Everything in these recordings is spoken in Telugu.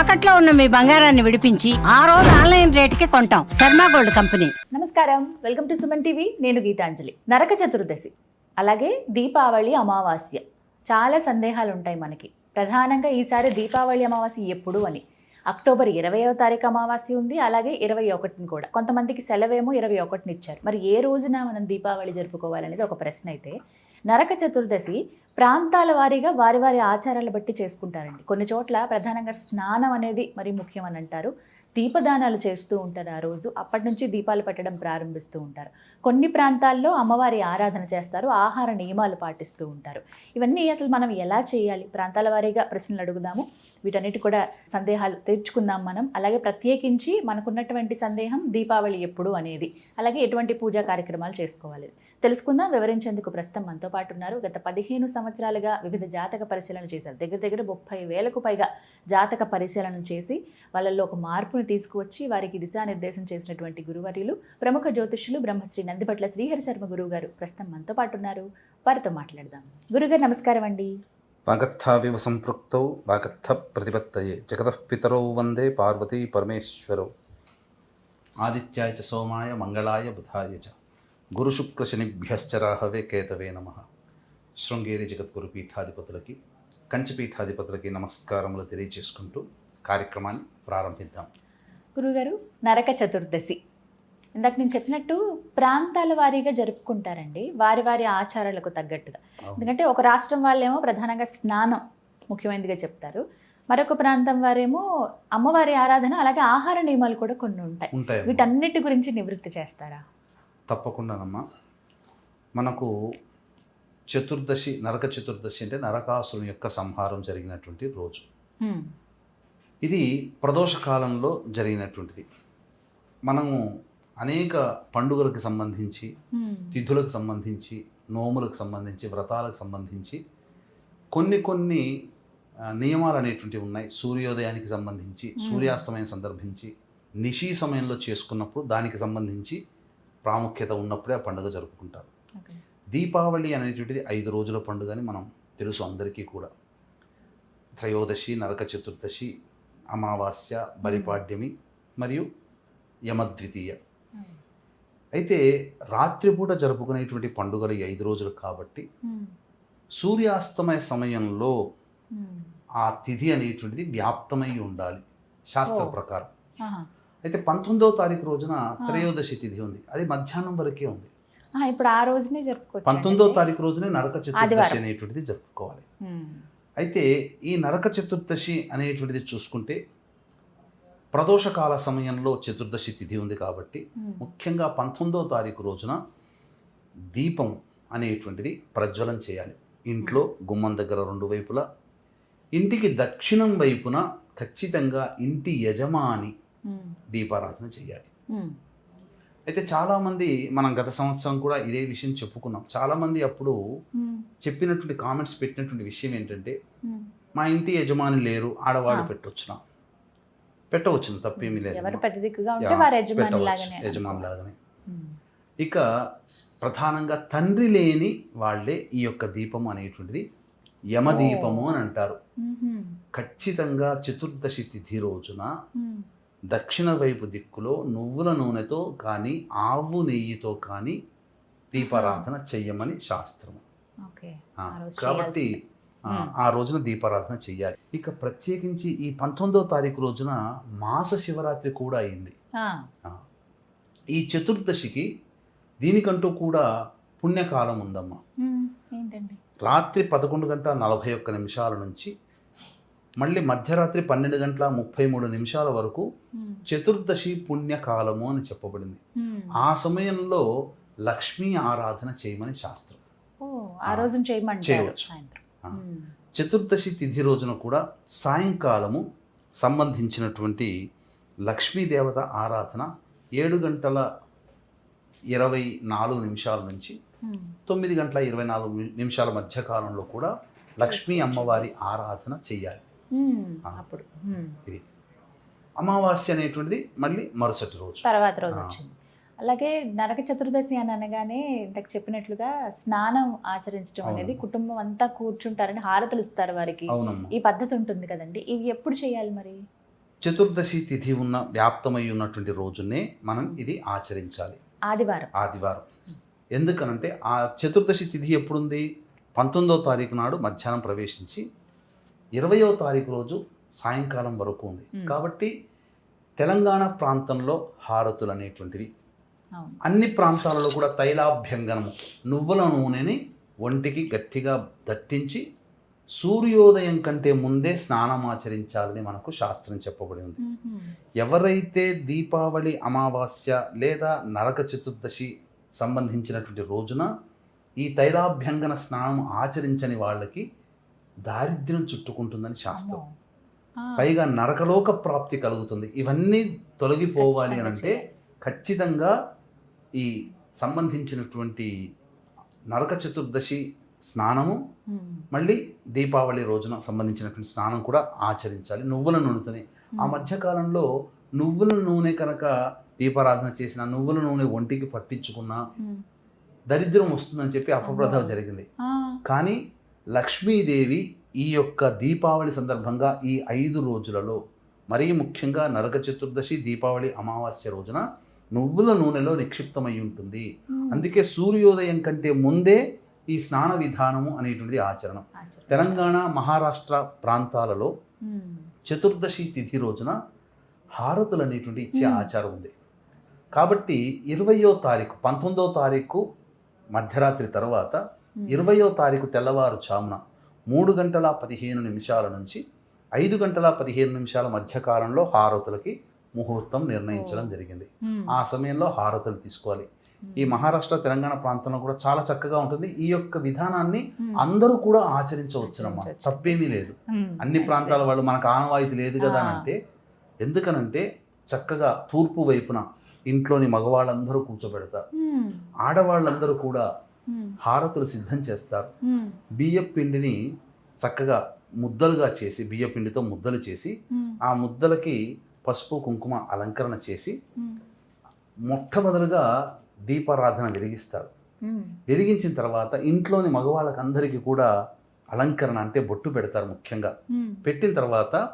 తాకట్లో ఉన్న మీ బంగారాన్ని విడిపించి ఆ రోజు ఆన్లైన్ రేటుకి కొంటాం. Sharma gold company. నమస్కారం. Welcome to Suman TV. నేను గీతాంజలి. నరక చతుర్దశి. అలాగే దీపావళి అమావాస్య. చాలా సందేహాలు ఉంటాయి మనకి. ప్రధానంగా ఈసారి దీపావళి అమావాస్య ఎప్పుడు అని. అక్టోబర్ ఇరవయో తారీఖు అమావాస్య ఉంది. అలాగే ఇరవై ఒకటిని కూడా. కొంతమందికి సెలవేమో ఇరవై ఒకటిని ఇచ్చారు. మరి ఏ రోజున మనం దీపావళి జరుపుకోవాలనేది ఒక ప్రశ్న అయితే నరక చతుర్దశి ప్రాంతాల వారీగా వారి వారి ఆచారాలు బట్టి చేసుకుంటారండి. కొన్ని చోట్ల ప్రధానంగా స్నానం అనేది మరి ముఖ్యం అని అంటారు. దీపదానాలు చేస్తూ ఉంటారు ఆ రోజు. అప్పటి నుంచి దీపాలు పెట్టడం ప్రారంభిస్తూ ఉంటారు. కొన్ని ప్రాంతాల్లో అమ్మవారి ఆరాధన చేస్తారు. ఆహార నియమాలు పాటిస్తూ ఉంటారు. ఇవన్నీ అసలు మనం ఎలా చేయాలి? ప్రాంతాల వారీగా ప్రశ్నలు అడుగుదాము. వీటన్నిటి కూడా సందేహాలు తీర్చుకుందాం మనం. అలాగే ప్రత్యేకించి మనకున్నటువంటి సందేహం దీపావళి ఎప్పుడు అనేది. అలాగే ఎటువంటి పూజా కార్యక్రమాలు చేసుకోవాలి. తెలుసుకుందాం. వివరించేందుకు ప్రస్తుతం మనతో పాటు ఉన్నారు. గత పదిహేను సంవత్సరాలుగా వివిధ జాతక పరిశీలన చేశారు. దగ్గర దగ్గర ముప్పై వేలకు పైగా జాతక పరిశీలన చేసి వాళ్ళల్లో ఒక మార్పును తీసుకువచ్చి వారికి దిశానిర్దేశం చేసినటువంటి గురువర్యులు ప్రముఖ జ్యోతిష్యులు బ్రహ్మశ్రీ నందిపట్ల శ్రీహరి శర్మ గురువు గారు ప్రస్తుతం మనతో పాటు ఉన్నారు. వారితో మాట్లాడదాం. గురుగారు నమస్కారం అండి. వాగర్థావివ సంపృక్తౌ వాగర్థ ప్రతిపత్తయే. జగతపితరౌ వందే పార్వతీ పరమేశ్వరౌ. ఆదిత్యాయ చ సోమాయ మంగళాయ బుధాయ చ. గురుశుక్రశనిభ్యశ్చ రాహవే కేతవే నమ. శృంగేరి జగద్గురు పీఠాధిపతులకి కంచి పీఠాధిపతులకి నమస్కారములు తెలియజేసుకుంటూ కార్యక్రమాన్ని ప్రారంభిద్దాం. గురుగారు నరక చతుర్దశి. ఇందాక నేను చెప్పినట్టు ప్రాంతాల వారీగా జరుపుకుంటారండి. వారి వారి ఆచారాలకు తగ్గట్టుగా. ఎందుకంటే ఒక రాష్ట్రం వాళ్ళేమో ప్రధానంగా స్నానం ముఖ్యమైనదిగా చెప్తారు. మరొక ప్రాంతం వారేమో అమ్మవారి ఆరాధన అలాగే ఆహార నియమాలు కూడా కొన్ని ఉంటాయి. వీటన్నిటి గురించి నివృత్తి చేస్తారా? తప్పకుండానమ్మా. మనకు చతుర్దశి నరక చతుర్దశి అంటే నరకాసురుని యొక్క సంహారం జరిగినటువంటి రోజు. ఇది ప్రదోష కాలంలో జరిగినటువంటిది. మనము అనేక పండుగలకు సంబంధించి. తిథులకు సంబంధించి నోములకు సంబంధించి వ్రతాలకు సంబంధించి కొన్ని కొన్ని నియమాలు అనేటువంటివి ఉన్నాయి. సూర్యోదయానికి సంబంధించి సూర్యాస్తమయం సందర్భించి నిశీ సమయంలో చేసుకున్నప్పుడు దానికి సంబంధించి ప్రాముఖ్యత ఉన్నప్పుడే ఆ పండుగ జరుపుకుంటారు. దీపావళి అనేటువంటిది ఐదు రోజుల పండుగ అని మనం తెలుసు అందరికీ కూడా త్రయోదశి నరక చతుర్దశి అమావాస్య బలిపాడ్యమి మరియు యమద్వితీయ. అయితే రాత్రిపూట జరుపుకునేటువంటి పండుగలు ఈ ఐదు రోజులు కాబట్టి. సూర్యాస్తమయ సమయంలో. ఆ తిథి అనేటువంటిది వ్యాప్తమై ఉండాలి శాస్త్ర. ప్రకారం. అయితే పంతొమ్మిదవ తారీఖు రోజున త్రయోదశి తిథి ఉంది అది మధ్యాహ్నం వరకే ఉంది ఇప్పుడు ఆ రోజునే జరుపుకోవచ్చు పంతొమ్మిదవ తారీఖు రోజునే నరక చతుర్దశి. అనేటువంటిది జరుపుకోవాలి. అయితే ఈ నరక చతుర్దశి అనేటువంటిది చూసుకుంటే ప్రదోషకాల సమయంలో చతుర్దశి తిథి ఉంది కాబట్టి. ముఖ్యంగా పంతొమ్మిదవ తారీఖు రోజున దీపం అనేటువంటిది ప్రజ్వలం చేయాలి ఇంట్లో గుమ్మం దగ్గర రెండు వైపులా ఇంటికి దక్షిణం వైపున ఖచ్చితంగా ఇంటి యజమాని. దీపారాధన చేయాలి. అయితే చాలామంది మనం గత సంవత్సరం కూడా ఇదే విషయం చెప్పుకున్నాం చాలామంది అప్పుడు. చెప్పినటువంటి కామెంట్స్ పెట్టినటువంటి విషయం ఏంటంటే. మా ఇంటి యజమాని లేరు ఆడవాళ్ళు ఆ. పెట్టవచ్చునా తప్పేమీ లేదు యజమాని. లాగానే యజమాని లాగానే హ్మ్. ఇక ప్రధానంగా తండ్రి లేని వాళ్ళే ఈ యొక్క దీపం అనేటువంటిది యమదీపము అని అంటారు. ఖచ్చితంగా చతుర్దశి తిథి రోజున. దక్షిణ వైపు దిక్కులో నువ్వుల నూనెతో కానీ ఆవు నెయ్యితో కానీ దీపారాధన చెయ్యమని శాస్త్రం. కాబట్టి. ఆ, రోజున దీపారాధన చెయ్యాలి. ఇక ప్రత్యేకించి ఈ పంతొమ్మిదవ తారీఖు రోజున మాస శివరాత్రి కూడా అయింది. ఈ చతుర్దశికి దీనికంటూ కూడా పుణ్యకాలం ఉందమ్మా. రాత్రి పదకొండు గంటల నలభై ఒక్క నిమిషాల నుంచి మళ్ళీ మధ్యరాత్రి పన్నెండు గంటల ముప్పై మూడు నిమిషాల వరకు హ్మ్. చతుర్దశి పుణ్యకాలము అని చెప్పబడింది హ్మ్. ఆ సమయంలో లక్ష్మీ ఆరాధన చేయమని శాస్త్రం చేయవచ్చు. హ్మ్. చతుర్దశి తిథి రోజున కూడా సాయంకాలము సంబంధించినటువంటి లక్ష్మీదేవత ఆరాధన ఏడు గంటల ఇరవై నాలుగు నిమిషాల నుంచి. తొమ్మిది గంటల ఇరవై నాలుగు నిమిషాల మధ్య కాలంలో కూడా లక్ష్మీ అమ్మవారి ఆరాధన చేయాలి. అప్పుడు. ఇది. అమావాస్య అనేటువంటిది మళ్ళీ మరుసటి రోజు. తర్వాత రోజు. వచ్చింది. అలాగే నరక చతుర్దశి అని అనగానే ఇంతకు చెప్పినట్లుగా స్నానం ఆచరించడం. అనేది కుటుంబం అంతా కూర్చుంటారని హారతులు ఇస్తారు వారికి. ఈ పద్ధతి ఉంటుంది కదండి. ఇవి ఎప్పుడు చేయాలి మరి? చతుర్దశి తిథి ఉన్న వ్యాప్తమై ఉన్నటువంటి రోజునే మనం ఇది ఆచరించాలి. ఆదివారం. ఆదివారం. ఎందుకనంటే ఆ చతుర్దశి తిథి ఎప్పుడుంది? పంతొమ్మిదో తారీఖు నాడు మధ్యాహ్నం ప్రవేశించి ఇరవయో తారీఖు రోజు సాయంకాలం వరకు ఉంది. కాబట్టి తెలంగాణ ప్రాంతంలో హారతులు అనేటువంటివి అన్ని ప్రాంతాలలో కూడా తైలాభ్యంగనము. నువ్వుల నూనెని ఒంటికి గట్టిగా దట్టించి సూర్యోదయం కంటే ముందే స్నానం ఆచరించాలని మనకు శాస్త్రం చెప్పబడి ఉంది. ఎవరైతే దీపావళి అమావాస్య లేదా నరక చతుర్దశి సంబంధించినటువంటి రోజున ఈ తైలాభ్యంగన స్నానం ఆచరించని వాళ్ళకి దారిద్ర్యం చుట్టుకుంటుందని శాస్త్రం. పైగా నరకలోక ప్రాప్తి కలుగుతుంది. ఇవన్నీ తొలగిపోవాలి అని అంటే ఖచ్చితంగా. ఈ సంబంధించినటువంటి నరక చతుర్దశి స్నానము మళ్ళీ దీపావళి రోజున సంబంధించినటువంటి స్నానం కూడా ఆచరించాలి. నువ్వుల నూనెతోనే. ఆ మధ్యకాలంలో నువ్వుల నూనె కనుక దీపారాధన చేసిన నువ్వుల నూనె ఒంటికి పట్టించుకున్న దరిద్రం వస్తుందని చెప్పి అపప్రథ జరిగింది. కానీ లక్ష్మీదేవి ఈ యొక్క దీపావళి సందర్భంగా ఈ ఐదు రోజులలో మరీ ముఖ్యంగా నరక చతుర్దశి దీపావళి అమావాస్య రోజున నువ్వుల నూనెలో నిక్షిప్తమై ఉంటుంది. అందుకే సూర్యోదయం కంటే ముందే ఈ స్నాన విధానము అనేటువంటిది ఆచరణం. తెలంగాణ మహారాష్ట్ర ప్రాంతాలలో చతుర్దశి తిథి రోజున హారతులు అనేటువంటి ఇచ్చే. ఆచారం ఉంది. కాబట్టి ఇరవయో తారీఖు పంతొమ్మిదో తారీఖు మధ్యరాత్రి తర్వాత ఇరవయో తారీఖు తెల్లవారుజామున మూడు గంటల పదిహేను నిమిషాల నుంచి ఐదు గంటల పదిహేను నిమిషాల మధ్యకాలంలో హారతులకి ముహూర్తం నిర్ణయించడం జరిగింది. ఆ సమయంలో హారతులు తీసుకోవాలి. ఈ మహారాష్ట్ర తెలంగాణ ప్రాంతంలో కూడా చాలా చక్కగా ఉంటుంది. ఈ యొక్క విధానాన్ని అందరూ కూడా ఆచరించవచ్చునమ్మా. ఆచరించవచ్చు. తప్పేమీ లేదు. అన్ని ప్రాంతాల వాళ్ళు మనకు ఆనవాయితీ లేదు కదా. అంటే ఎందుకనంటే చక్కగా తూర్పు వైపున ఇంట్లోని మగవాళ్ళందరూ కూర్చోబెడతారు. ఆడవాళ్ళందరూ కూడా హారతులు సిద్ధం చేస్తారు. బియ్య పిండిని చక్కగా ముద్దలుగా చేసి బియ్య పిండితో ముద్దలు చేసి ఆ ముద్దలకి పసుపు కుంకుమ అలంకరణ చేసి మొట్టమొదలుగా దీపారాధన వెలిగిస్తారు. వెలిగించిన తర్వాత ఇంట్లోని మగవాళ్ళకందరికీ కూడా అలంకరణ అంటే బొట్టు పెడతారు ముఖ్యంగా. పెట్టిన తర్వాత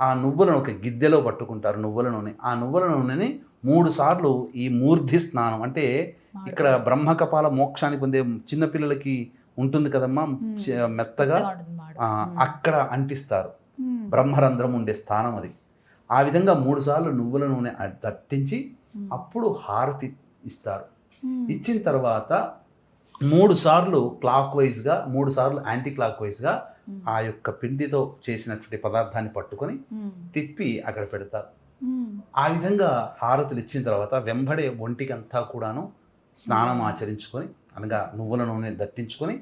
ఆ నువ్వులను ఒక గిద్దెలో పట్టుకుంటారు నువ్వుల నూనె. ఆ నువ్వుల నూనెని మూడు సార్లు ఈ మూర్ధి స్నానం అంటే ఇక్కడ బ్రహ్మకపాల మోక్షాన్ని పొందే చిన్నపిల్లలకి ఉంటుంది కదమ్మా. మెత్తగా అక్కడ అంటిస్తారు. బ్రహ్మరంధ్రం ఉండే స్థానం అది. ఆ విధంగా మూడు సార్లు నువ్వుల నూనె దట్టించి అప్పుడు హారతి ఇస్తారు. ఇచ్చిన తర్వాత మూడు సార్లు క్లాక్ వైజ్గా మూడు సార్లు యాంటీ క్లాక్ వైజ్గా ఆ యొక్క పిండితో చేసినటువంటి పదార్థాన్ని పట్టుకొని తిప్పి అక్కడ పెడతారు. ఆ విధంగా హారతులు ఇచ్చిన తర్వాత వెంబడే ఒంటికి అంతా కూడాను స్నానం ఆచరించుకొని అనగా నువ్వుల నూనె దట్టించుకొని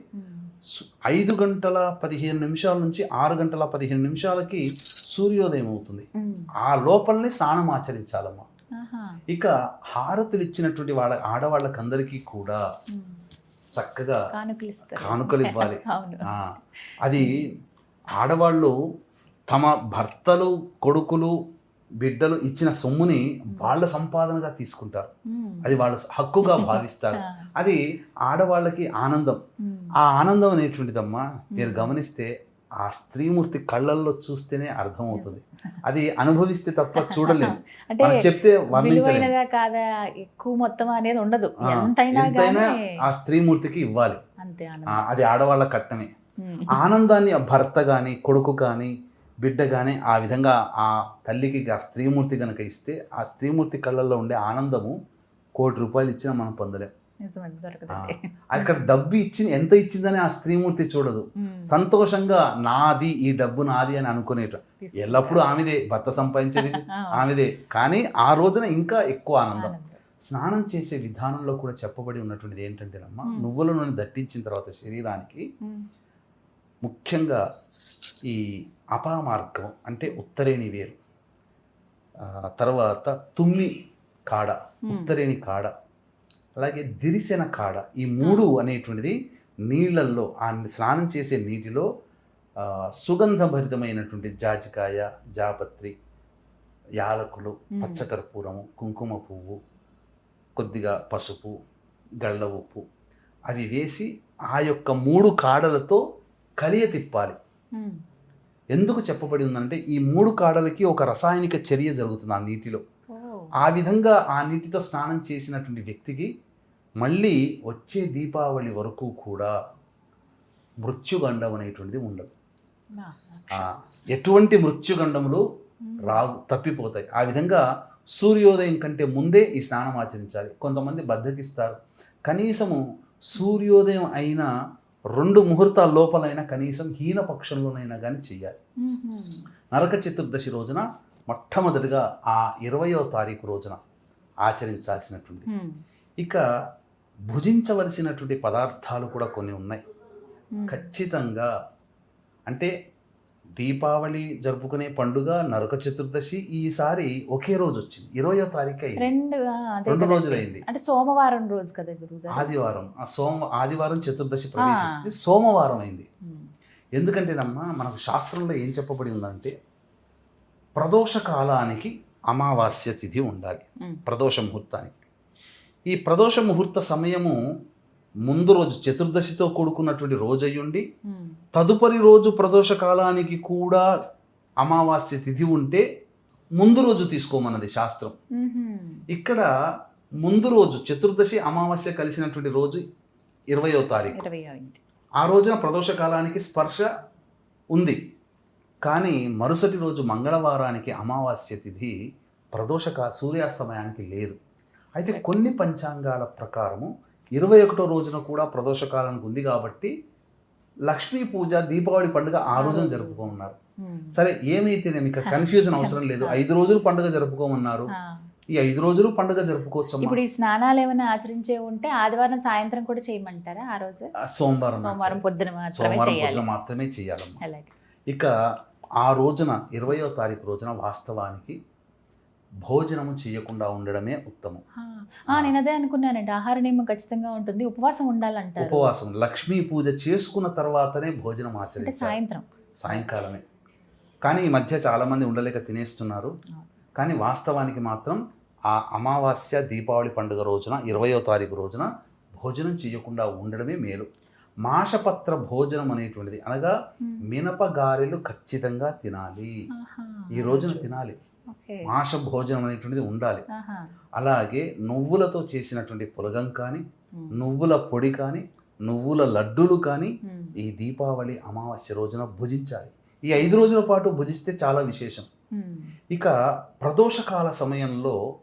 సు- ఐదు గంటల పదిహేను నిమిషాల నుంచి ఆరు గంటల పదిహేను నిమిషాలకి సూర్యోదయం అవుతుంది. ఆ లోపలనే స్నానం ఆచరించాలమ్మా. ఇక హారతులు ఇచ్చినటువంటి వాళ్ళ ఆడవాళ్ళకందరికీ కూడా చక్కగా కానుకలు ఇవ్వాలి. అది ఆడవాళ్ళు తమ భర్తలు కొడుకులు బిడ్డలు ఇచ్చిన సొమ్ముని వాళ్ళ సంపాదనగా తీసుకుంటారు. అది వాళ్ళ హక్కుగా భావిస్తారు. అది ఆడవాళ్ళకి ఆనందం. ఆ ఆనందం అనేటువంటిదమ్మా మీరు గమనిస్తే ఆ స్త్రీమూర్తి కళ్ళల్లో చూస్తేనే అర్థమవుతుంది. అది అనుభవిస్తే తప్ప చూడలేము అంటే చెప్తే వర్ణించలేము కాదా ఎక్కువ మొత్తం అనేది ఉండదు. ఆ, ఎంతైనా ఆ స్త్రీమూర్తికి ఇవ్వాలి. అది ఆడవాళ్ళ కట్టమే. ఆనందాన్ని భర్త కానీ కొడుకు కానీ బిడ్డ కానీ ఆ విధంగా ఆ తల్లికి ఆ స్త్రీమూర్తి కనుక ఇస్తే ఆ స్త్రీమూర్తి కళ్ళల్లో ఉండే ఆనందము కోటి రూపాయలు ఇచ్చినా మనం పొందలేం అక్కడ డబ్బు ఇచ్చి ఎంత ఇచ్చిందని ఆ స్త్రీమూర్తి చూడదు. సంతోషంగా నాది ఈ డబ్బు నాది అని అనుకునేట. ఎల్లప్పుడూ ఆమెదే భర్త సంపాదించేది ఆమెదే కానీ ఆ రోజున ఇంకా ఎక్కువ ఆనందం. స్నానం చేసే విధానంలో కూడా చెప్పబడి ఉన్నటువంటిది ఏంటంటేనమ్మా మ్మ్. నువ్వుల నూనె దట్టించిన తర్వాత శరీరానికి. ముఖ్యంగా ఈ అపామార్గం అంటే ఉత్తరేణి వేరు తర్వాత తుమ్మి కాడ. ఉత్తరేణి కాడ అలాగే దిరిసెన కాడ ఈ మూడు అనేటువంటిది నీళ్ళల్లో ఆ స్నానం చేసే నీటిలో సుగంధభరితమైనటువంటి జాజికాయ జాపత్రి యాలకులు. పచ్చకర్పూరము కుంకుమ పువ్వు కొద్దిగా పసుపు గళ్ళ ఉప్పు అవి వేసి ఆ యొక్క మూడు కాడలతో కలియ తిప్పాలి. ఎందుకు చెప్పబడి ఉందంటే ఈ మూడు కాడలకి ఒక రసాయనిక చర్య జరుగుతుంది ఆ నీటిలో. ఆ విధంగా ఆ నీటితో స్నానం చేసినటువంటి వ్యక్తికి మళ్ళీ వచ్చే దీపావళి వరకు కూడా మృత్యుగండం అనేటువంటిది ఉండదు. ఎటువంటి మృత్యుగండములు రావు తప్పిపోతాయి. ఆ విధంగా సూర్యోదయం కంటే ముందే ఈ స్నానం ఆచరించాలి. కొంతమంది బద్దకిస్తారు. కనీసము సూర్యోదయం అయిన రెండు ముహూర్తాల లోపలైనా కనీసం హీన పక్షంలోనైనా కానీ చెయ్యాలి నరక చతుర్దశి రోజున మొట్టమొదటిగా ఆ ఇరవయో తారీఖు రోజున ఆచరించాల్సినటువంటి ఇక భుజించవలసినటువంటి పదార్థాలు కూడా కొన్ని ఉన్నాయి. ఖచ్చితంగా అంటే దీపావళి జరుపుకునే పండుగ నరక చతుర్దశి ఈసారి ఒకే రోజు వచ్చింది. ఇరవయో తారీఖు అయింది. రెండు కదండి. రోజులైంది అంటే సోమవారం రోజు కదా ఆదివారం. ఆ సోమ ఆదివారం చతుర్దశి ప్రవేశిస్తుంది. సోమవారం అయింది. ఎందుకంటేనమ్మా మనకు శాస్త్రంలో ఏం చెప్పబడి ఉందంటే ప్రదోష కాలానికి అమావాస్య తిథి ఉండాలి. ప్రదోష ముహూర్తానికి. ఈ ప్రదోష ముహూర్త సమయము ముందు రోజు చతుర్దశితో కూడుకున్నటువంటి రోజు అయ్యుండి తదుపరి రోజు ప్రదోష కాలానికి కూడా అమావాస్య తిథి ఉంటే ముందు రోజు తీసుకోమన్నది శాస్త్రం. ఇక్కడ ముందు రోజు చతుర్దశి అమావాస్య కలిసినటువంటి రోజు ఇరవయో తారీఖు. ఆ రోజున ప్రదోష కాలానికి స్పర్శ ఉంది. కానీ మరుసటి రోజు మంగళవారానికి అమావాస్య తిథి ప్రదోష సూర్యాస్తమయానికి లేదు. అయితే కొన్ని పంచాంగాల ప్రకారము ఇరవై ఒకటో రోజున కూడా ప్రదోష కాలానికి ఉంది కాబట్టి లక్ష్మీ పూజ దీపావళి పండుగ ఆ రోజున జరుపుకోమన్నారు. సరే ఏమైతేనేమి ఇక్కడ కన్ఫ్యూజన్ అవసరం లేదు. ఐదు రోజులు పండుగ జరుపుకోమన్నారు. ఈ ఐదు రోజులు పండుగ జరుపుకోవచ్చమ్మా. ఇప్పుడు ఈ స్నానాలు ఏమైనా ఆచరించే ఉంటే ఆదివారం సాయంత్రం కూడా చేయమంటారా ఆ రోజు? సోమవారం సోమవారం. పొద్దున మాత్రమే సోమవారం చేయాలి. పొద్దున మాత్రమే చేయాలమ్మా. ఇక ఆ రోజున ఇరవయో తారీఖు రోజున వాస్తవానికి భోజనము చేయకుండా ఉండడమే ఉత్తమం. నేను అదే అనుకున్నానండి. ఆహార నియమం ఖచ్చితంగా ఉంటుంది. ఉపవాసం ఉండాలంటారు. ఉపవాసం లక్ష్మీ పూజ చేసుకున్న తర్వాతనే భోజనం ఆచరించాలి. సాయంత్రం. సాయంకాలమే. కానీ ఈ మధ్య చాలామంది ఉండలేక తినేస్తున్నారు. కానీ వాస్తవానికి మాత్రం ఆ అమావాస్య దీపావళి పండుగ రోజున ఇరవయో తారీఖు రోజున భోజనం చేయకుండా ఉండడమే మేలు. మాషపత్ర భోజనం అనేటువంటిది అనగా మినప గారెలు ఖచ్చితంగా తినాలి. ఈ రోజున తినాలి. మాష భోజనం అనేటువంటిది ఉండాలి. అలాగే నువ్వులతో చేసినటువంటి పులగం కానీ. నువ్వుల పొడి కానీ నువ్వుల లడ్డూలు కానీ. ఈ దీపావళి అమావాస్య రోజున భుజించాలి ఈ ఐదు రోజుల పాటు భుజిస్తే చాలా విశేషం. ఇక ప్రదోషకాల సమయంలో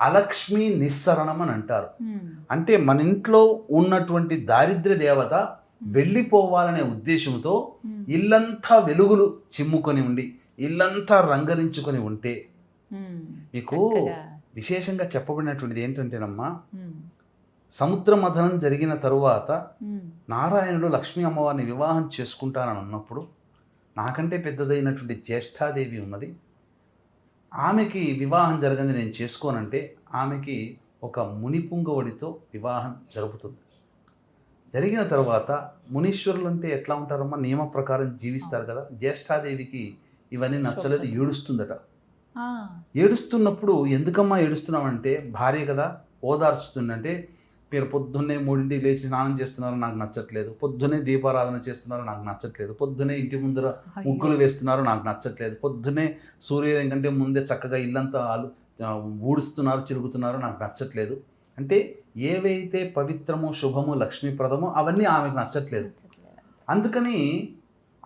అలక్ష్మి నిస్సరణం అని అంటారు. అంటే మన ఇంట్లో ఉన్నటువంటి దారిద్ర్య దేవత వెళ్ళిపోవాలనే ఉద్దేశంతో. ఇల్లంతా వెలుగులు చిమ్ముకొని ఉండి ఇల్లంతా రంగరించుకొని ఉంటే. మీకు. విశేషంగా చెప్పబడినటువంటిది ఏంటంటేనమ్మా. సముద్ర మథనం జరిగిన తరువాత. నారాయణుడు లక్ష్మీ అమ్మవారిని వివాహం చేసుకుంటానని అన్నప్పుడు నాకంటే పెద్దదైనటువంటి జ్యేష్ఠాదేవి ఉన్నది ఆమెకి వివాహం జరగని నేను చేసుకోనంటే ఆమెకి ఒక ముని పుంగవుడితో వివాహం జరుపుతుంది జరిగిన తర్వాత మునీశ్వరులు అంటే ఎట్లా ఉంటారమ్మా నియమ ప్రకారం జీవిస్తారు కదా జ్యేష్ఠాదేవికి ఇవన్నీ నచ్చలేదు ఏడుస్తుందట. ఏడుస్తున్నప్పుడు ఎందుకమ్మా ఏడుస్తున్నామంటే భార్య కదా ఓదార్చుతుందంటే మీరు పొద్దున్నే మూడింటికి లేచి స్నానం చేస్తున్నారు నాకు నచ్చట్లేదు. పొద్దున్నే దీపారాధన చేస్తున్నారు నాకు నచ్చట్లేదు. పొద్దున్నే ఇంటి ముందర ముగ్గులు వేస్తున్నారు నాకు నచ్చట్లేదు. పొద్దున్నే సూర్యోదయం కంటే ముందే చక్కగా ఇల్లంతా ఊడుస్తున్నారు చిరుగుతున్నారు నాకు నచ్చట్లేదు. అంటే ఏవైతే పవిత్రమో శుభమో లక్ష్మీప్రదమో అవన్నీ ఆమెకు నచ్చట్లేదు. అందుకని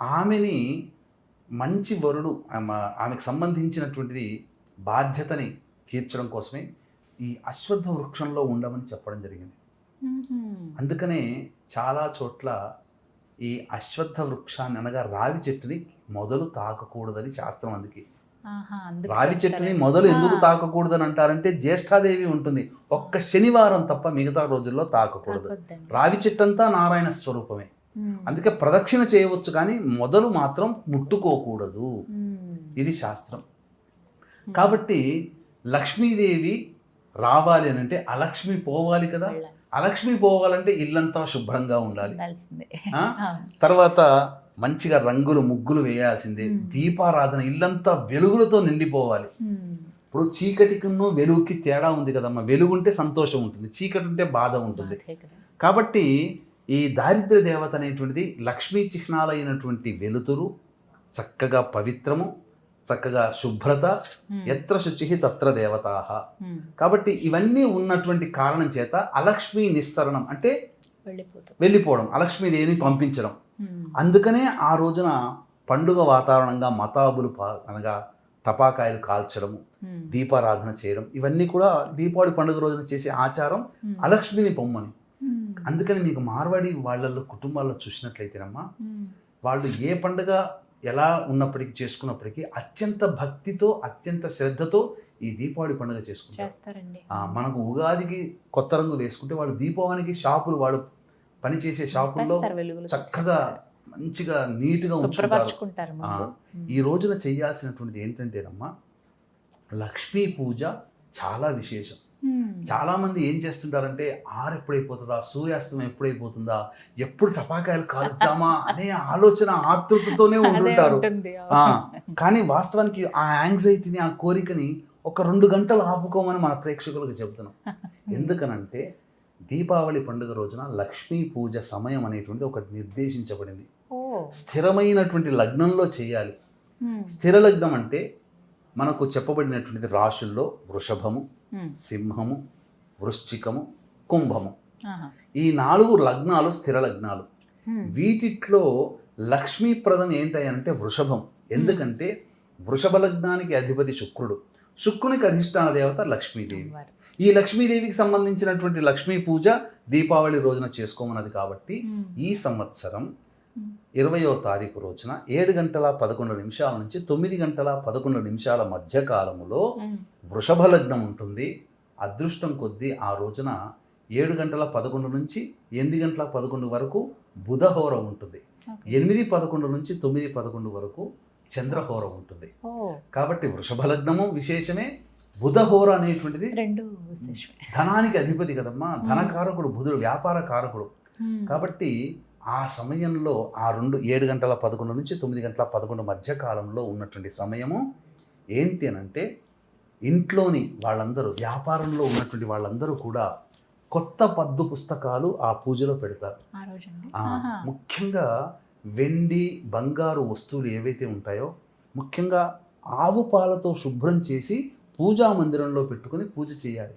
ఆమెని మంచి వరుడు ఆమె- ఆమెకు సంబంధించినటువంటిది బాధ్యతని తీర్చడం కోసమే ఈ అశ్వత్థ వృక్షంలో ఉండమని చెప్పడం జరిగింది. అందుకనే చాలా చోట్ల ఈ అశ్వత్థ వృక్షాన్ని అనగా రావి చెట్టుని మొదలు తాకకూడదని శాస్త్రం అందుకే రావి చెట్టుని? మొదలు ఎందుకు. తాకకూడదని అంటారంటే జ్యేష్ఠాదేవి ఉంటుంది ఒక్క శనివారం తప్ప మిగతా రోజుల్లో తాకకూడదు. రావి చెట్టంతా నారాయణ స్వరూపమే. అందుకే ప్రదక్షిణ చేయవచ్చు కానీ మొదలు మాత్రం ముట్టుకోకూడదు. ఉమ్. ఇది శాస్త్రం. కాబట్టి లక్ష్మీదేవి రావాలి అని అంటే అలక్ష్మి పోవాలి కదా. అలక్ష్మి పోవాలంటే ఇల్లంతా శుభ్రంగా ఉండాలి. తర్వాత మంచిగా రంగులు ముగ్గులు వేయాల్సిందే. దీపారాధన ఇల్లంతా వెలుగులతో నిండిపోవాలి. ఇప్పుడు చీకటికిను వెలుగుకి తేడా ఉంది కదమ్మా. వెలుగు ఉంటే సంతోషం ఉంటుంది. చీకటి ఉంటే బాధ ఉంటుంది. కాబట్టి ఈ దారిద్ర్య దేవత అనేటువంటిది లక్ష్మీ చిహ్నాలైనటువంటి వెలుతురు చక్కగా పవిత్రము చక్కగా శుభ్రత. ఎత్ర శుచి తత్ర దేవతాహ. కాబట్టి ఇవన్నీ ఉన్నటువంటి కారణం చేత అలక్ష్మి నిస్సరణం అంటే వెళ్ళిపోవడం అలక్ష్మీదేవిని పంపించడం ఉమ్. అందుకనే ఆ రోజున పండుగ వాతావరణంగా మతాబులు అనగా టపాకాయలు కాల్చడము. దీపారాధన చేయడం ఇవన్నీ కూడా దీపావళి పండుగ రోజున చేసే ఆచారం. అలక్ష్మిని పొమ్మని. అందుకని మీకు మార్వాడి వాళ్ళల్లో కుటుంబాల్లో చూసినట్లయితేనమ్మా ఉమ్. వాళ్ళు ఏ పండుగ ఎలా ఉన్నప్పటికీ చేసుకున్నప్పటికీ అత్యంత భక్తితో అత్యంత శ్రద్ధతో ఈ దీపావళి పండుగ చేసుకుంటారు మనకు ఉగాదికి కొత్త రంగు వేసుకుంటే వాళ్ళు దీపావళికి షాపులు వాళ్ళు పనిచేసే షాపుల్లో చక్కగా మంచిగా నీట్గా ఉంచుకుంటారు. ఉమ్. ఈ రోజున చేయాల్సినటువంటిది ఏంటంటేనమ్మా లక్ష్మీ పూజ చాలా విశేషం చాలా మంది ఏం చేస్తుంటారంటే ఆరు ఎప్పుడైపోతుందా? సూర్యాస్తమయం ఎప్పుడైపోతుందా? ఎప్పుడు టపాకాయలు కాల్చుతామా అనే ఆలోచన ఆతృతతోనే ఉంటుంటారు. కానీ వాస్తవానికి ఆ యాంగ్జైటీని ఆ కోరికని ఒక రెండు గంటలు ఆపుకోమని మన ప్రేక్షకులకు చెబుతున్నాం. ఎందుకనంటే దీపావళి పండుగ రోజున లక్ష్మీ పూజ సమయం అనేటువంటిది ఒకటి నిర్దేశించబడింది. స్థిరమైనటువంటి లగ్నంలో చేయాలి. స్థిర లగ్నం అంటే మనకు చెప్పబడినటువంటిది రాశుల్లో వృషభము. సింహము వృశ్చికము కుంభము. ఈ నాలుగు లగ్నాలు స్థిర లగ్నాలు. వీటిట్లో లక్ష్మీప్రదం ఏంటంటే వృషభం ఎందుకంటే వృషభ లగ్నానికి అధిపతి శుక్రుడు శుక్రునికి అధిష్టాన దేవత లక్ష్మీదేవి. ఈ లక్ష్మీదేవికి సంబంధించినటువంటి లక్ష్మీ పూజ దీపావళి రోజున చేసుకోమన్నది కాబట్టి. ఈ సంవత్సరం. ఇరవయో తారీఖు రోజున ఏడు గంటల పదకొండు నిమిషాల నుంచి తొమ్మిది గంటల పదకొండు నిమిషాల మధ్య కాలములో. వృషభ లగ్నం ఉంటుంది. అదృష్టం కొద్దీ ఆ రోజున ఏడు గంటల పదకొండు నుంచి ఎనిమిది గంటల పదకొండు వరకు బుధహోర ఉంటుంది. ఎనిమిది పదకొండు నుంచి తొమ్మిది పదకొండు వరకు చంద్రహోర ఉంటుంది. కాబట్టి వృషభ లగ్నము విశేషమే. బుధహోర అనేటువంటిది ధనానికి అధిపతి కదమ్మా. ధనకారకుడు బుధుడు వ్యాపార కారకుడు. కాబట్టి ఆ సమయంలో ఆ రెండు ఏడు గంటల పదకొండు నుంచి తొమ్మిది గంటల పదకొండు మధ్య కాలంలో ఉన్నటువంటి సమయము ఏంటి అని అంటే ఇంట్లోని వాళ్ళందరూ వ్యాపారంలో ఉన్నటువంటి వాళ్ళందరూ కూడా కొత్త పద్దు పుస్తకాలు ఆ పూజలో పెడతారు. ముఖ్యంగా వెండి బంగారు వస్తువులు ఏవైతే ఉంటాయో ముఖ్యంగా ఆవు పాలతో శుభ్రం చేసి పూజా మందిరంలో పెట్టుకొని పూజ చేయాలి.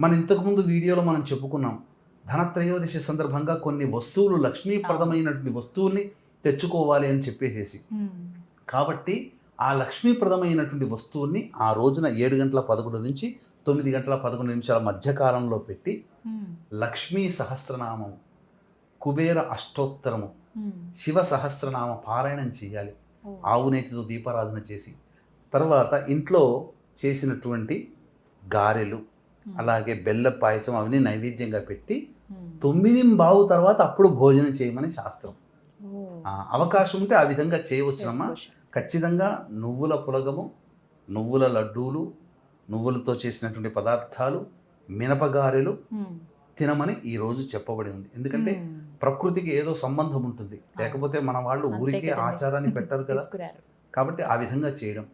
మన ఇంతకుముందు వీడియోలో మనం చెప్పుకున్నాం ధనత్రయోదశి సందర్భంగా కొన్ని వస్తువులు లక్ష్మీప్రదమైనటువంటి వస్తువుల్ని తెచ్చుకోవాలి అని చెప్పేసేసి ఉమ్. కాబట్టి ఆ లక్ష్మీప్రదమైనటువంటి వస్తువుల్ని ఆ రోజున ఏడు గంటల పదకొండు నుంచి తొమ్మిది గంటల పదకొండు నిమిషాల మధ్యకాలంలో పెట్టి ఉమ్. లక్ష్మీ సహస్రనామం కుబేర అష్టోత్తరము ఉమ్. శివ సహస్రనామ పారాయణం చేయాలి. ఆవు నేతితో దీపారాధన చేసి తర్వాత ఇంట్లో చేసినటువంటి గారెలు. అలాగే బెల్ల పాయసం అవన్నీ నైవేద్యంగా పెట్టి ఉమ్. తొమ్మిది బావు తర్వాత అప్పుడు భోజనం చేయమని శాస్త్రం అవకాశం ఉంటే ఆ విధంగా చేయవచ్చునమ్మా. ఖచ్చితంగా నువ్వుల పులగము నువ్వుల లడ్డూలు నువ్వులతో చేసినటువంటి పదార్థాలు మినపగారెలు ఉమ్. తినమని ఈ రోజు చెప్పబడి ఉంది ఎందుకంటే. ప్రకృతికి ఏదో సంబంధం ఉంటుంది లేకపోతే మన వాళ్ళు ఊరికే. ఆచారాన్ని పెట్టరు కదా కాబట్టి ఆ విధంగా చేయడం.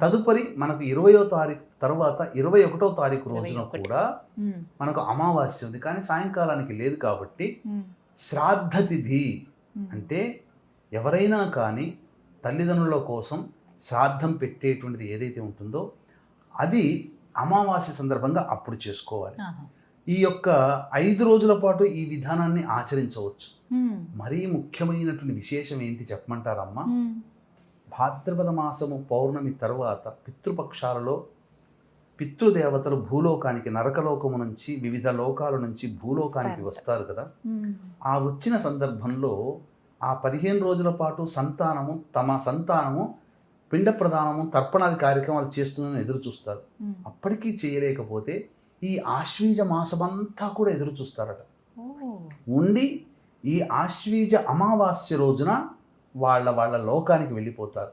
తదుపరి మనకు ఇరవయో తారీఖు తర్వాత ఇరవై ఒకటో తారీఖు రోజున 21. కూడా ఉమ్. మనకు అమావాస్య ఉంది కానీ సాయంకాలానికి లేదు కాబట్టి ఉమ్. శ్రాద్ధ తిథి. అంటే ఎవరైనా కానీ తల్లిదండ్రుల కోసం శ్రాద్ధం పెట్టేటువంటిది ఏదైతే ఉంటుందో అది అమావాస్య సందర్భంగా అప్పుడు చేసుకోవాలి. ఈ యొక్క ఐదు రోజుల పాటు ఈ విధానాన్ని ఆచరించవచ్చు. మరీ ముఖ్యమైనటువంటి విశేషం ఏంటి చెప్పమంటారమ్మా. భాద్రపద మాసము పౌర్ణమి తరువాత పితృపక్షాలలో పితృదేవతలు భూలోకానికి నరకలోకము నుంచి వివిధ లోకాల నుంచి భూలోకానికి వస్తారు కదా. ఆ వచ్చిన సందర్భంలో ఆ పదిహేను రోజుల పాటు సంతానము తమ సంతానము పిండ ప్రదానము తర్పణాది కార్యక్రమాలు చేస్తుందని ఎదురు చూస్తారు. అప్పటికీ చేయలేకపోతే ఈ ఆశ్వీజ మాసమంతా కూడా ఎదురు చూస్తారట. ఉండి ఈ ఆశ్వీజ అమావాస్య రోజున వాళ్ళ వాళ్ళ లోకానికి వెళ్ళిపోతారు.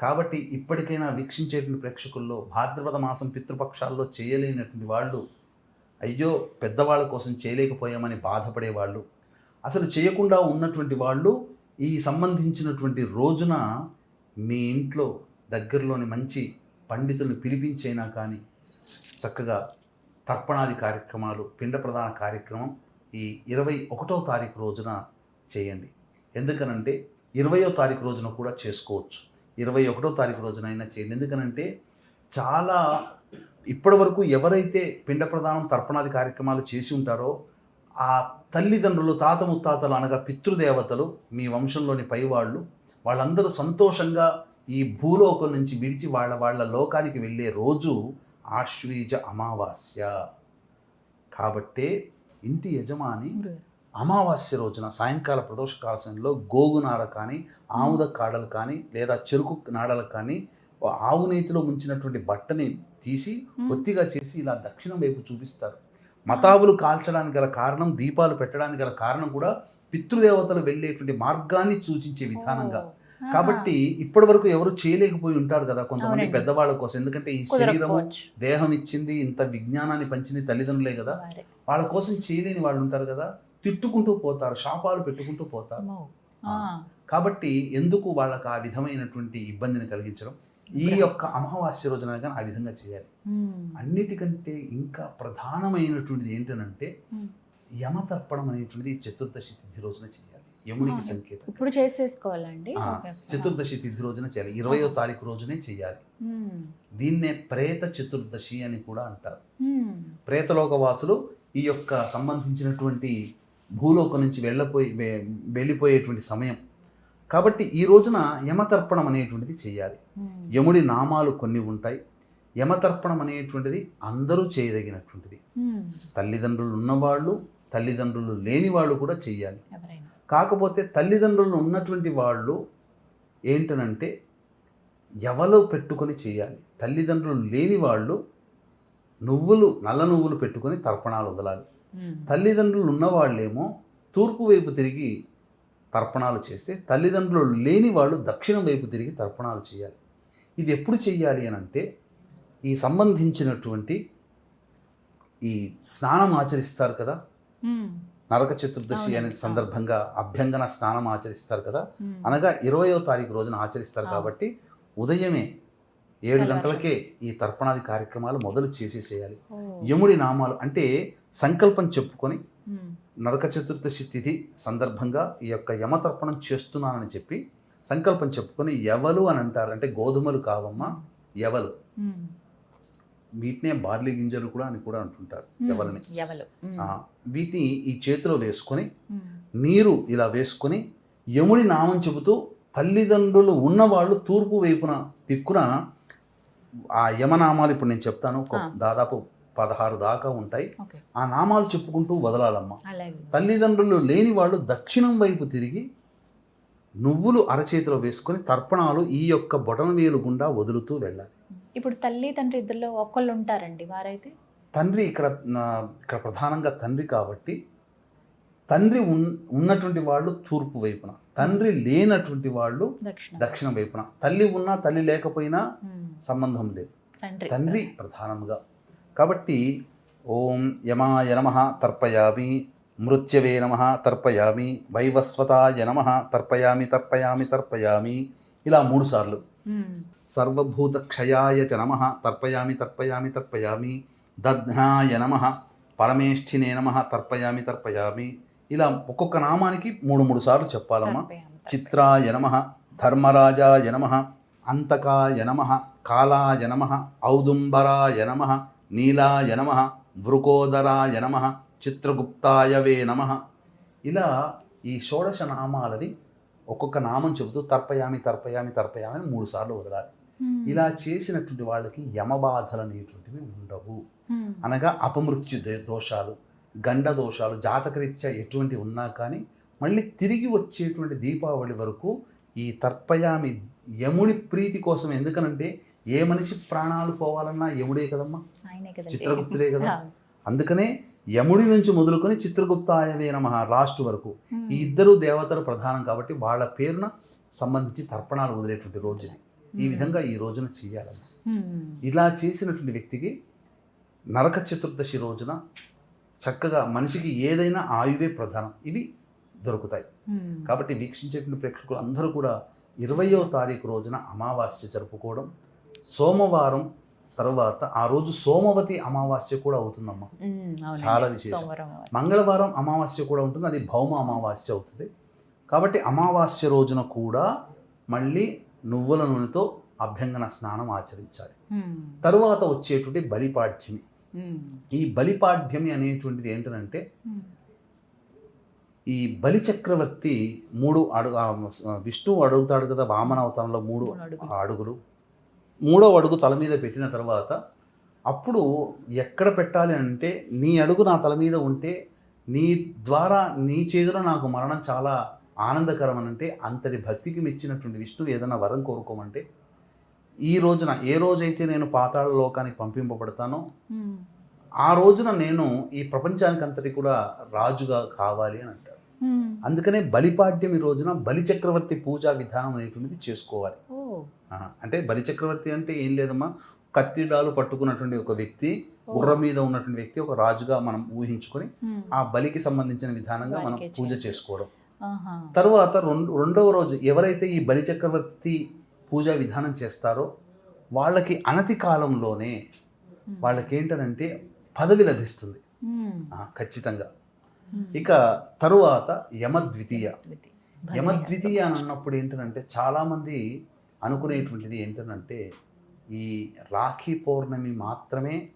కాబట్టి ఇప్పటికైనా వీక్షించేటువంటి ప్రేక్షకుల్లో భాద్రపద మాసం పితృపక్షాల్లో చేయలేనటువంటి వాళ్ళు అయ్యో పెద్దవాళ్ళ కోసం చేయలేకపోయామని బాధపడే వాళ్ళు అసలు చేయకుండా ఉన్నటువంటి వాళ్ళు ఈ సంబంధించినటువంటి రోజున మీ ఇంట్లో దగ్గరలోని మంచి పండితుల్ని పిలిపించైనా కానీ చక్కగా తర్పణాది కార్యక్రమాలు పిండ ప్రదాన కార్యక్రమం ఈ ఇరవై ఒకటో తారీఖు రోజున చేయండి ఎందుకనంటే ఇరవయో తారీఖు రోజున కూడా చేసుకోవచ్చు. ఇరవై ఒకటో తారీఖు రోజున అయినా చేయండి. ఎందుకనంటే చాలా ఇప్పటి వరకు ఎవరైతే పిండ ప్రదానం తర్పణాది కార్యక్రమాలు చేసి ఉంటారో ఆ తల్లిదండ్రులు తాత ముత్తాతలు అనగా పితృదేవతలు మీ వంశంలోని పైవాళ్ళు వాళ్ళందరూ సంతోషంగా ఈ భూలోకం నుంచి విడిచి వాళ్ళ వాళ్ళ లోకానికి వెళ్ళే రోజు ఆశ్వీజ అమావాస్య. కాబట్టే ఇంటి యజమాని అమావాస్య రోజున సాయంకాల ప్రదోష కాల సమయంలో గోగునార కానీ ఆముద కాడలు కానీ లేదా చెరుకు నాడలు కానీ ఆవు నేతిలో ముంచినటువంటి బట్టని తీసి ఒత్తిగా చేసి ఇలా దక్షిణం వైపు చూపిస్తారు. మతాబులు కాల్చడానికి గల కారణం దీపాలు పెట్టడానికి గల కారణం కూడా పితృదేవతలు వెళ్ళేటువంటి మార్గాన్ని సూచించే విధానంగా. కాబట్టి ఇప్పటి వరకు ఎవరు చేయలేకపోయి ఉంటారు కదా కొంతమంది. పెద్దవాళ్ళ కోసం. ఎందుకంటే ఈ శరీరము కుదరకపోవచ్చు దేహం ఇచ్చింది ఇంత విజ్ఞానాన్ని పంచింది తల్లిదండ్రులే కదా. వాళ్ళ కోసం చేయలేని వాళ్ళు ఉంటారు కదా. తిట్టుకుంటూ పోతారు శాపాలు పెట్టుకుంటూ పోతారు. కాబట్టి ఎందుకు వాళ్ళకి ఆ విధమైనటువంటి ఇబ్బందిని కలిగించడం? ఈ యొక్క అమావాస్య రోజున కానీ ఆ విధంగా చేయాలి. అన్నిటికంటే ఇంకా ప్రధానమైనటువంటిది ఏంటనంటే మ్మ్. యమతర్పణం అనేటువంటిది చతుర్దశి తిథి రోజున చేయాలి. యమునికి సంకేతం. ఇప్పుడు చేసేసుకోవాలండి. చతుర్దశి తిథి రోజున చేయాలి. ఇరవయో తారీఖు రోజునే చేయాలి. దీన్నే ప్రేత చతుర్దశి అని కూడా అంటారు. ప్రేతలోక వాసులు ఈ యొక్క సంబంధించినటువంటి భూలోకం నుంచి వెళ్ళపోయి వెళ్ళిపోయేటువంటి సమయం. కాబట్టి ఈ రోజున యమతర్పణం అనేటువంటిది చేయాలి. మ్మ్. యముడి నామాలు కొన్ని ఉంటాయి. యమతర్పణం అనేటువంటిది అందరూ చేయదగినటువంటిది. మ్మ్. తల్లిదండ్రులు ఉన్నవాళ్ళు తల్లిదండ్రులు లేని వాళ్ళు కూడా చేయాలి. కాకపోతే తల్లిదండ్రులు ఉన్నటువంటి వాళ్ళు ఏంటనంటే ఎవలో పెట్టుకొని చేయాలి. తల్లిదండ్రులు లేని వాళ్ళు నువ్వులు నల్ల నువ్వులు పెట్టుకొని తర్పణాలు వదలాలి. తల్లిదండ్రులు ఉన్నవాళ్ళేమో తూర్పు వైపు తిరిగి తర్పణాలు చేస్తే తల్లిదండ్రులు లేని వాళ్ళు దక్షిణం వైపు తిరిగి తర్పణాలు చేయాలి ఇది ఎప్పుడు చెయ్యాలి అని అంటే ఈ సంబంధించినటువంటి ఈ స్నానం ఆచరిస్తారు కదా. నరక చతుర్దశి అనే. సందర్భంగా అభ్యంగన స్నానం ఆచరిస్తారు కదా. అనగా ఇరవయో తారీఖు రోజున ఆచరిస్తారు. కాబట్టి ఉదయమే ఏడు. గంటలకే ఈ తర్పణాది కార్యక్రమాలు మొదలు చేసేసేయాలి. యముడి నామాలు అంటే సంకల్పం చెప్పుకొని. నరక చతుర్దశి తిథి సందర్భంగా ఈ యొక్క యమతర్పణం చేస్తున్నానని చెప్పి సంకల్పం చెప్పుకొని ఎవలు అని అంటారు అంటే గోధుమలు కావమ్మా ఎవలు. వీటినే బార్లీ గింజలు కూడా అని కూడా అంటుంటారు. ఎవలని వీటిని ఈ చేతిలో వేసుకొని. నీరు ఇలా వేసుకొని యముడి నామం చెబుతూ తల్లిదండ్రులు ఉన్నవాళ్ళు తూర్పు వైపున దిక్కున ఆ యమనామాలు ఇప్పుడు నేను చెప్తాను. ఒక. దాదాపు పదహారు దాకా ఉంటాయి. ఆ నామాలు చెప్పుకుంటూ వదలాలమ్మా. తల్లిదండ్రులు లేని వాళ్ళు దక్షిణం వైపు తిరిగి నువ్వులు అరచేతిలో వేసుకొని తర్పణాలు ఈ యొక్క బొటనవేలు గుండా వదులుతూ వెళ్ళాలి. ఇప్పుడు తల్లి తండ్రి ఇద్దరిలో ఒక్కళ్ళు ఉంటారండి వారైతే? తండ్రి ఇక్కడ ఇక్కడ ప్రధానంగా తండ్రి కాబట్టి తండ్రి ఉన్ ఉన్నటువంటి వాళ్ళు తూర్పు వైపున. తండ్రి లేనటువంటి వాళ్ళు దక్షిణ. వైపున. తల్లి ఉన్నా తల్లి లేకపోయినా. సంబంధం లేదు. తండ్రి. ప్రధానంగా. కాబట్టి ఓం యమాయ నమ తర్పయామి మృత్యవే నమ తర్పయామి వైవస్వతాయ నమ తర్పయామి తర్పయామి తర్పయామి. ఇలా మూడు సార్లు. సర్వభూత క్షయాయ చ నమ తర్పయామి తర్పయామి తర్పయామి. దధ్నాయ నమ పరమేష్ఠినే నమ తర్పయామి తర్పయామి. ఇలా ఒక్కొక్క నామానికి మూడు మూడు సార్లు చెప్పాలమ్మా. చిత్రాయ నమ ధర్మరాజాయ నమ అంతకాయ నమ కాలాయ నమ ఔదుంబరాయ నమ నీలాయ నమ వృకోదరాయ నమ చిత్రగుప్తాయ వే నమ. ఇలా ఈ షోడశ నామాలని ఒక్కొక్క నామం చెబుతూ తర్పయామి తర్పయామి తర్పయామి అని మూడు సార్లు వదలాలి. ఇలా చేసినటువంటి వాళ్ళకి యమబాధలు అనేటువంటివి ఉండవు. అనగా అపమృత్యు దే- దోషాలు. గండ దోషాలు జాతకరీత్యా ఎటువంటి ఉన్నా కానీ మళ్ళీ తిరిగి వచ్చేటువంటి దీపావళి వరకు ఈ తర్పయామి యముడి ప్రీతి కోసం ఎందుకనంటే ఏ మనిషి ప్రాణాలు పోవాలన్నా యముడే కదమ్మా? చిత్రగుప్తుడే కదా. అందుకనే యముడి నుంచి మొదలుకొని చిత్రగుప్తాయవే నమ లాస్ట్ వరకు. ఈ ఇద్దరు దేవతలు ప్రధానం కాబట్టి వాళ్ళ పేరున సంబంధించి తర్పణాలు వదిలేటువంటి రోజు ఇది ఈ విధంగా ఈ రోజున చేయాలమ్మా. మ్మ్. ఇలా చేసినటువంటి వ్యక్తికి నరక చతుర్దశి రోజున చక్కగా మనిషికి ఏదైనా ఆయువే ప్రధానం ఇవి దొరుకుతాయి. కాబట్టి వీక్షించేటువంటి ప్రేక్షకులు అందరూ కూడా ఇరవయో తారీఖు రోజున అమావాస్య జరుపుకోవడం సోమవారం తర్వాత ఆ రోజు సోమవతి అమావాస్య కూడా అవుతుందమ్మా. చాలా విశేషం. మంగళవారం అమావాస్య కూడా ఉంటుంది అది భౌమ అమావాస్య అవుతుంది కాబట్టి అమావాస్య రోజున కూడా మళ్ళీ నువ్వుల నూనెతో అభ్యంగన స్నానం ఆచరించాలి. తరువాత వచ్చేటువంటి బలిపాడ్యమి మ్మ్. ఈ బలిపాడ్యమి అనేటువంటిది ఏంటంటే. ఈ బలి చక్రవర్తి మూడు అడుగు విష్ణువు అడుగుతాడు కదా వామన అవతారంలో మూడు అడుగులు. అడుగులు మూడో అడుగు తల మీద పెట్టిన తర్వాత అప్పుడు ఎక్కడ పెట్టాలి అంటే నీ అడుగు నా తల మీద ఉంటే నీ ద్వారా నీ చేతిలో నాకు మరణం చాలా ఆనందకరం అని అంటే అంతటి భక్తికి మెచ్చినటువంటి విష్ణువు ఏదైనా వరం కోరుకోమంటే ఈ రోజున ఏ రోజైతే నేను పాతాళ లోకానికి పంపింపబడతానో. ఆ రోజున నేను ఈ ప్రపంచానికి అంతటి కూడా రాజుగా కావాలి అని అంటాడు మ్మ్. అందుకనే బలిపాడ్యం ఈ రోజున బలి చక్రవర్తి పూజా విధానం అనేటువంటిది చేసుకోవాలి అంటే బలి చక్రవర్తి అంటే ఏం లేదమ్మా కత్తిడాలు పట్టుకున్నటువంటి ఒక వ్యక్తి గుర్రం మీద ఉన్నటువంటి వ్యక్తి ఒక రాజుగా మనం ఊహించుకొని. ఆ బలికి సంబంధించిన విధానంగా మనం పూజ చేసుకోవడం. తర్వాత రెండు రెండవ రోజు ఎవరైతే ఈ బలి చక్రవర్తి పూజా విధానం చేస్తారో వాళ్ళకి అనతి కాలంలోనే వాళ్ళకి ఏంటనంటే పదవి లభిస్తుంది. ఖచ్చితంగా. ఇక తరువాత యమద్వితీయ. ద్వితీయ. యమద్వితీయ అని అన్నప్పుడు ఏంటంటే చాలామంది అనుకునేటువంటిది ఏంటంటే ఈ రాఖీ పౌర్ణమి మాత్రమే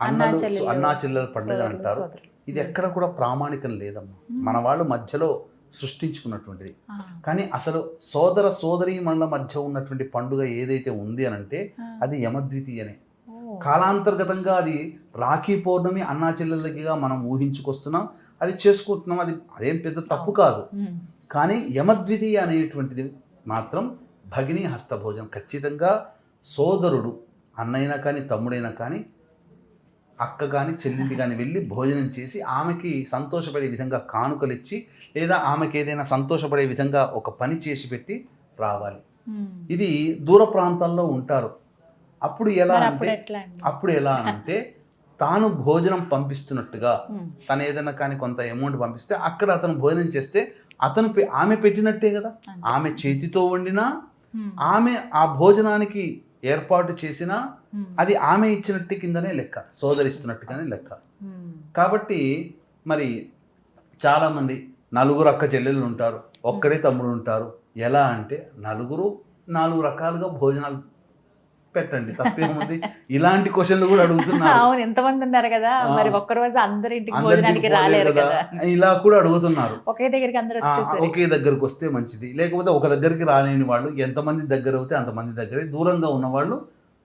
అన్నలు అన్నా చెల్లెలు, పండుగ అంటారు. ఇది ఎక్కడ కూడా ప్రామాణికం లేదమ్మా. మన వాళ్ళు మధ్యలో సృష్టించుకున్నటువంటిది. కానీ అసలు సోదర సోదరి మనల మధ్య ఉన్నటువంటి పండుగ ఏదైతే ఉంది అని అంటే. అది యమద్వితీయనే. కాలాంతర్గతంగా అది రాఖీ పౌర్ణమి అన్నా చెల్లెలకిగా మనం ఊహించుకొస్తున్నాం అది చేసుకుంటున్నాం అది అదేం పెద్ద తప్పు కాదు. కానీ యమద్వితీయ అనేటువంటిది మాత్రం భగిని హస్తభోజనం ఖచ్చితంగా సోదరుడు అన్నైనా కానీ తమ్ముడైనా కానీ అక్క కానీ చెల్లింటి కానీ వెళ్ళి భోజనం చేసి ఆమెకి సంతోషపడే విధంగా కానుకలు ఇచ్చి లేదా ఆమెకి ఏదైనా సంతోషపడే విధంగా ఒక పని చేసి పెట్టి రావాలి. ఇది దూర ప్రాంతాల్లో ఉంటారు అప్పుడు ఎలా అంటే అప్పుడు ఎలా అంటే తాను భోజనం పంపిస్తున్నట్టుగా. తను ఏదైనా కానీ కొంత అమౌంట్ పంపిస్తే అక్కడ అతను భోజనం చేస్తే అతను ఆమె పెట్టినట్టే కదా. ఆమె చేతితో వండినా. ఆమె ఆ భోజనానికి ఏర్పాటు చేసినా. అది ఆమె ఇచ్చినట్టు కిందనే లెక్క సోదరిస్తున్నట్టుగానే లెక్క. మ్మ్. కాబట్టి మరి చాలామంది నలుగురు అక్క చెల్లెళ్ళు ఉంటారు ఒక్కడే తమ్ముడు ఉంటారు. ఎలా అంటే నలుగురు నాలుగు రకాలుగా భోజనాలు పెట్టండి తప్పేముంది? ఇలాంటి క్వశ్చన్లు కూడా అడుగుతున్నారు. అవును ఎంతమంది ఉన్నారు కదా. మరి ఒక్క రోజు అందరి ఇంటికి భోజనానికి రాలేరు కదా. ఇలా కూడా అడుగుతున్నారు. ఒకే దగ్గరికి అందరూ. ఒకే దగ్గరకు వస్తే మంచిది. లేకపోతే ఒక దగ్గరికి రాలేని వాళ్ళు ఎంతమంది దగ్గర అవుతే అంతమంది దగ్గరే దూరంగా ఉన్నవాళ్ళు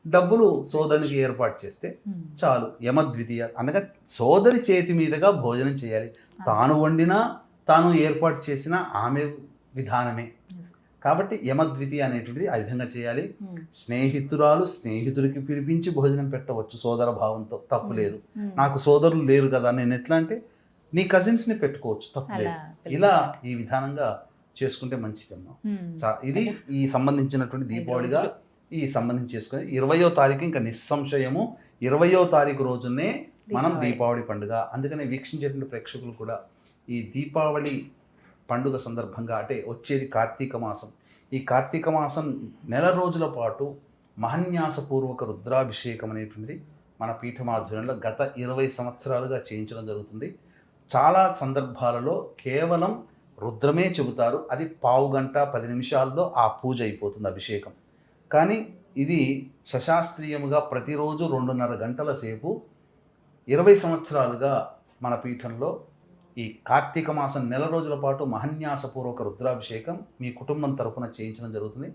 డబ్బులు సోదరునికి ఏర్పాటు చేస్తే. చాలు. యమద్వితీయ అనగా సోదరి చేతి మీదుగా భోజనం చేయాలి. తాను వండినా తాను ఏర్పాటు చేసిన ఆమె విధానమే. కాబట్టి యమద్వితీయ అనేటువంటిది ఆ విధంగా చేయాలి. స్నేహితురాలు స్నేహితుడికి పిలిపించి భోజనం పెట్టవచ్చు సోదర భావంతో. తప్పు లేదు. నాకు సోదరులు లేరు కదా. నేను ఎట్లా అంటే నీ కజిన్స్ని పెట్టుకోవచ్చు. తప్పు లేదు. ఇలా ఈ విధానంగా చేసుకుంటే మంచిదమ్మా. ఇది ఈ సంబంధించినటువంటి దీపావళిగా ఈ సంబంధించి చేసుకుని ఇరవయో తారీఖు ఇంకా నిస్సంశయము. ఇరవయో తారీఖు రోజునే మనం దీపావళి. దీపావళి పండుగ. అందుకనే వీక్షించేటువంటి ప్రేక్షకులు కూడా ఈ దీపావళి పండుగ సందర్భంగా అంటే వచ్చేది కార్తీక మాసం. ఈ కార్తీక మాసం నెల రోజుల పాటు మహన్యాసపూర్వక రుద్రాభిషేకం అనేటువంటిది మన పీఠమాధ్వర్యంలో గత ఇరవై సంవత్సరాలుగా చేయించడం జరుగుతుంది. చాలా సందర్భాలలో కేవలం రుద్రమే చెబుతారు. అది పావు గంట పది నిమిషాల్లో ఆ పూజ అయిపోతుంది అభిషేకం. కానీ ఇది సశాస్త్రీయముగా ప్రతిరోజు రెండున్నర గంటల సేపు ఇరవై సంవత్సరాలుగా మన పీఠంలో ఈ కార్తీక మాసం నెల రోజుల పాటు మహన్యాసపూర్వక రుద్రాభిషేకం మీ కుటుంబం తరపున చేయించడం జరుగుతుంది.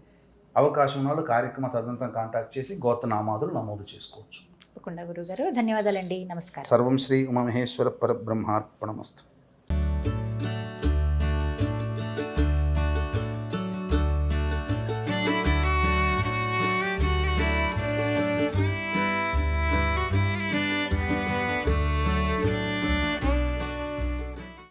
అవకాశం ఉన్న వాళ్ళు కార్యక్రమ తదనంతరం కాంటాక్ట్ చేసి గోత్రనామాదులు నమోదు చేసుకోవచ్చు. తప్పకుండా గురుగారు. ధన్యవాదాలండి. నమస్కారం. సర్వం శ్రీ ఉమామహేశ్వర పరబ్రహ్మార్పణమస్తు.